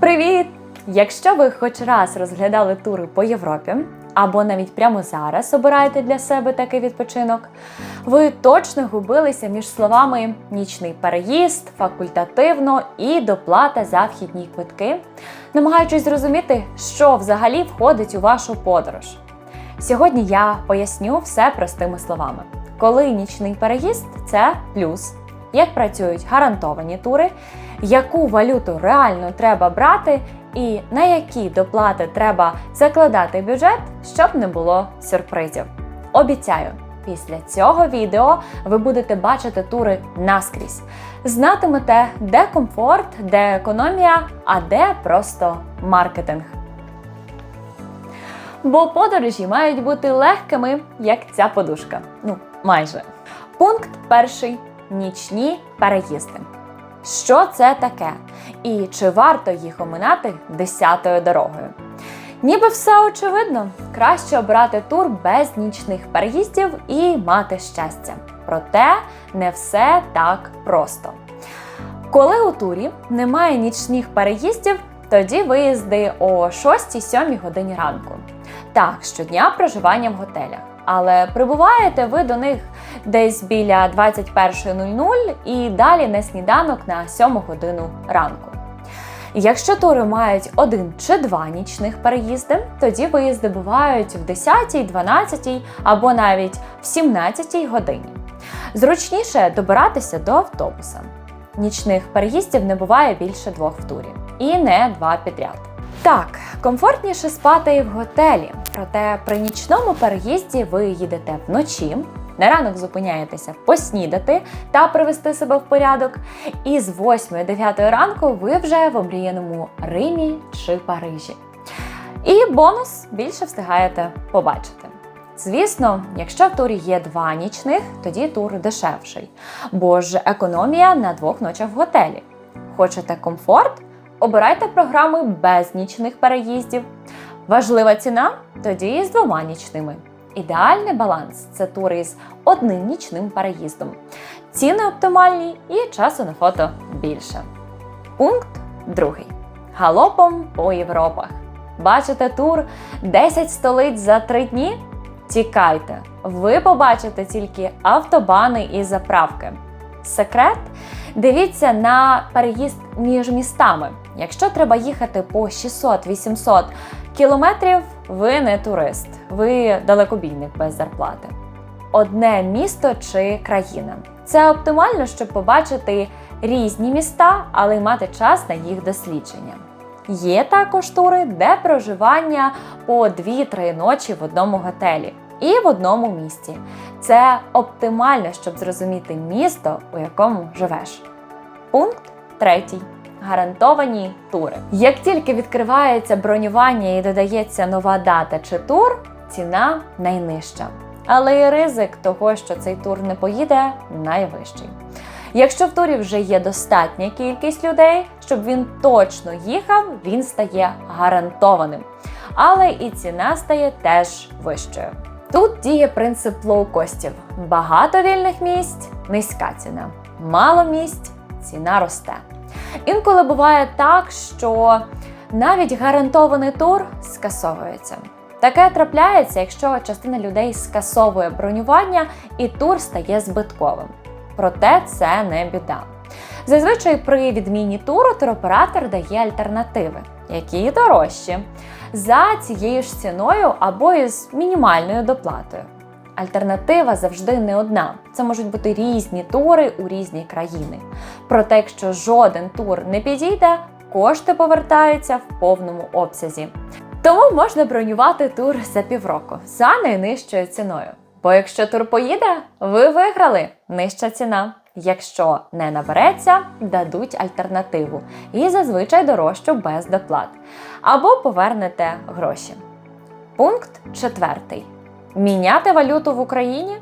Привіт! Якщо ви хоч раз розглядали тури по Європі, або навіть прямо зараз обираєте для себе такий відпочинок, ви точно губилися між словами нічний переїзд, факультативно і доплата за вхідні квитки, намагаючись зрозуміти, що взагалі входить у вашу подорож. Сьогодні я поясню все простими словами. Коли нічний переїзд це плюс, як працюють гарантовані тури, яку валюту реально треба брати, і на які доплати треба закладати бюджет, щоб не було сюрпризів. Обіцяю, після цього відео ви будете бачити тури наскрізь, знатимете, де комфорт, де економія, а де просто маркетинг. Бо подорожі мають бути легкими, як ця подушка. Ну, майже. Пункт перший нічні переїзди. Що це таке? І чи варто їх оминати десятою дорогою? Ніби все очевидно, краще обрати тур без нічних переїздів і мати щастя. Проте не все так просто. Коли у турі немає нічних переїздів, тоді виїзди о 6-7 годині ранку. Так, щодня проживання в готелях. Але прибуваєте ви до них десь біля 21.00 і далі на сніданок на 7 годину ранку. Якщо тури мають один чи два нічних переїзди, тоді виїзди бувають в 10, 12 або навіть в 17 годині. Зручніше добиратися до автобуса. Нічних переїздів не буває більше двох в турі, і не два підряд. Так, комфортніше спати і в готелі, проте при нічному переїзді ви їдете вночі, на ранок зупиняєтеся поснідати та привести себе в порядок. І з 8-9 ранку ви вже в омріяному Римі чи Парижі. І бонус більше встигаєте побачити. Звісно, якщо в турі є два нічних, тоді тур дешевший, бо ж економія на двох ночах в готелі. Хочете комфорт? Обирайте програми без нічних переїздів. Важлива ціна тоді з двома нічними. Ідеальний баланс це тури з одним нічним переїздом. Ціни оптимальні і часу на фото більше. Пункт другий. Галопом по Європах. Бачите тур 10 столиць за 3 дні? Тікайте! Ви побачите тільки автобани і заправки. Секрет? Дивіться на переїзд між містами. Якщо треба їхати по 600-800 кілометрів, ви не турист, ви далекобійник без зарплати. Одне місто чи країна. Це оптимально, щоб побачити різні міста, але й мати час на їх дослідження. Є також тури, де проживання по 2-3 ночі в одному готелі і в одному місті. Це оптимально, щоб зрозуміти місто, у якому живеш. Пункт третій. Гарантовані тури. Як тільки відкривається бронювання і додається нова дата чи тур, ціна найнижча. Але і ризик того, що цей тур не поїде, найвищий. Якщо в турі вже є достатня кількість людей, щоб він точно їхав, він стає гарантованим. Але і ціна стає теж вищою. Тут діє принцип лоукостів: багато вільних місць, низька ціна, мало місць, ціна росте. Інколи буває так, що навіть гарантований тур скасовується. Таке трапляється, якщо частина людей скасовує бронювання і тур стає збитковим. Проте це не біда. Зазвичай при відміні туру туроператор дає альтернативи, які дорожчі, за цією ж ціною або із мінімальною доплатою. Альтернатива завжди не одна. Це можуть бути різні тури у різні країни. Проте, якщо жоден тур не підійде, кошти повертаються в повному обсязі. Тому можна бронювати тур за півроку за найнижчою ціною. Бо якщо тур поїде, ви виграли нижча ціна. Якщо не набереться, дадуть альтернативу і зазвичай дорожчу без доплат. Або повернете гроші. Пункт четвертий. Міняти валюту в Україні.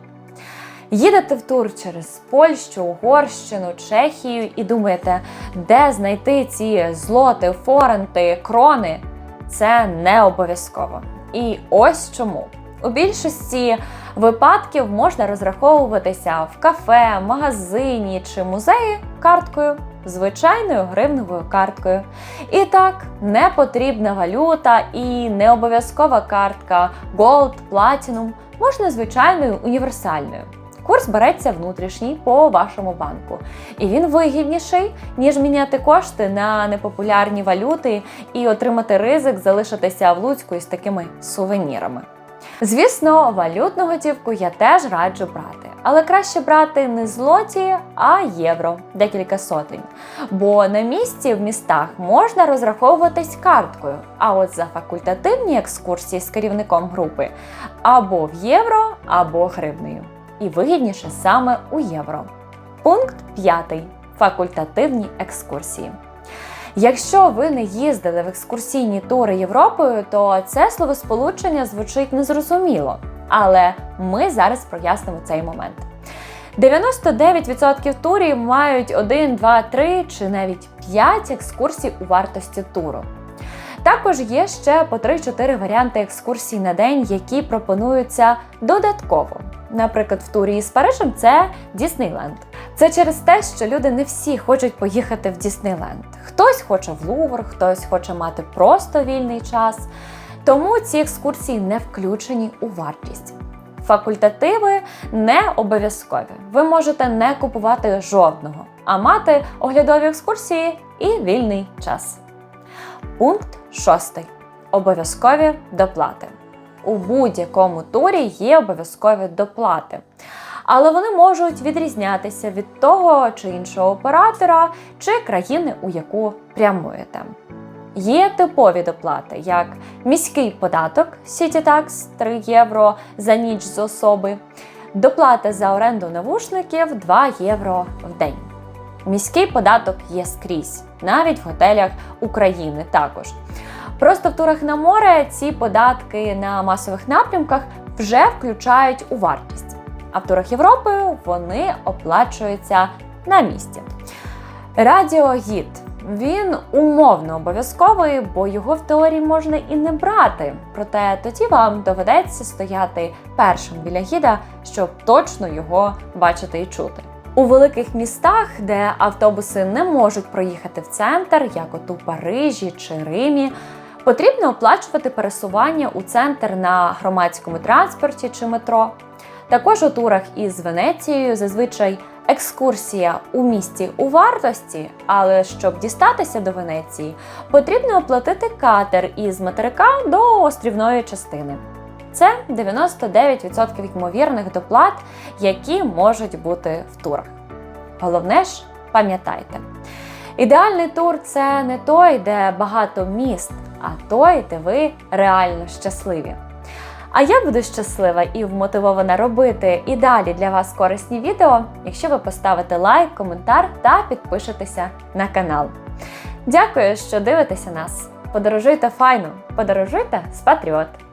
Їдете в тур через Польщу, Угорщину, Чехію і думаєте, де знайти ці злоти, форенти, крони. Це не обов'язково. І ось чому. У більшості випадків можна розраховуватися в кафе, магазині чи музеї карткою, звичайною гривневою карткою. І так, не потрібна валюта і не обов'язкова картка Gold, Platinum можна звичайною універсальною. Курс береться внутрішній по вашому банку, і він вигідніший, ніж міняти кошти на непопулярні валюти і отримати ризик залишитися в Луцьку із такими сувенірами. Звісно, валютну готівку я теж раджу брати, але краще брати не злоті, а євро, декілька сотень. Бо на місці в містах можна розраховуватись карткою, а от за факультативні екскурсії з керівником групи або в євро, або гривнею. І вигідніше саме у євро. Пункт 5. Факультативні екскурсії. Якщо ви не їздили в екскурсійні тури Європою, то це словосполучення звучить незрозуміло. Але ми зараз прояснимо цей момент. 99% турів мають 1, 2, 3 чи навіть 5 екскурсій у вартості туру. Також є ще по 3-4 варіанти екскурсій на день, які пропонуються додатково. Наприклад, в турі із Парижем це Діснейленд. Це через те, що люди не всі хочуть поїхати в Діснейленд. Хтось хоче в Лувр, хтось хоче мати просто вільний час. Тому ці екскурсії не включені у вартість. Факультативи не обов'язкові. Ви можете не купувати жодного, а мати оглядові екскурсії і вільний час. Пункт 6. Обов'язкові доплати. У будь-якому турі є обов'язкові доплати. Але вони можуть відрізнятися від того чи іншого оператора чи країни, у яку прямуєте. Є типові доплати, як міський податок City Tax 3 євро за ніч з особи, доплата за оренду навушників 2 євро в день. Міський податок є скрізь, навіть в готелях України також. Просто в турах на море ці податки на масових напрямках вже включають у вартість, а в турах Європою вони оплачуються на місці. Радіогід. Він умовно обов'язковий, бо його в теорії можна і не брати. Проте тоді вам доведеться стояти першим біля гіда, щоб точно його бачити і чути. У великих містах, де автобуси не можуть проїхати в центр, як от у Парижі чи Римі, потрібно оплачувати пересування у центр на громадському транспорті чи метро. Також у турах із Венецією зазвичай екскурсія у місті у вартості, але щоб дістатися до Венеції, потрібно оплатити катер із материка до острівної частини. Це 99% ймовірних доплат, які можуть бути в турах. Головне ж, пам'ятайте, ідеальний тур це не той, де багато міст, а той, де ви реально щасливі. А я буду щаслива і вмотивована робити і далі для вас корисні відео, якщо ви поставите лайк, коментар та підпишетеся на канал. Дякую, що дивитеся нас. Подорожуйте файно, подорожуйте з Патріот!